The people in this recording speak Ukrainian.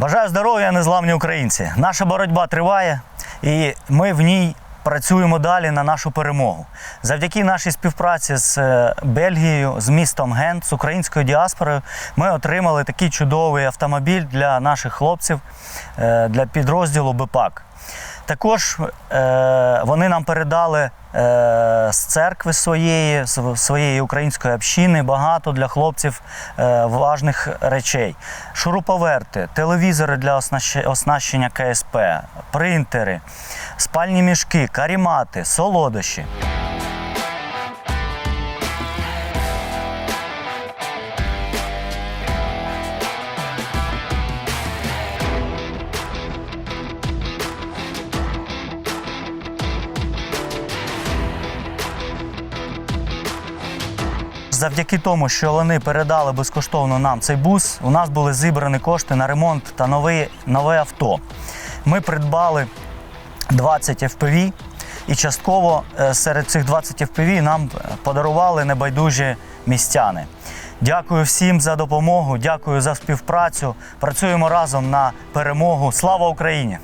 Бажаю здоров'я, незламні українці. Наша боротьба триває, і ми в ній працюємо далі на нашу перемогу. Завдяки нашій співпраці з е, Бельгією, з містом Гент, з українською діаспорою, ми отримали такий чудовий автомобіль для наших хлопців, е, для підрозділу БПАК. Також е, вони нам передали з церкви своєї, своєї української общини багато для хлопців важних речей: шуруповерти, телевізори для оснащ- оснащення КСП, принтери, спальні мішки, карімати, солодощі. Завдяки тому, що вони передали безкоштовно нам цей бус, у нас були зібрані кошти на ремонт та нове, нове авто. Ми придбали 20 FPV, і частково е, серед цих 20 FPV нам подарували небайдужі містяни. Дякую всім за допомогу, дякую за співпрацю. Працюємо разом на перемогу. Слава Україні!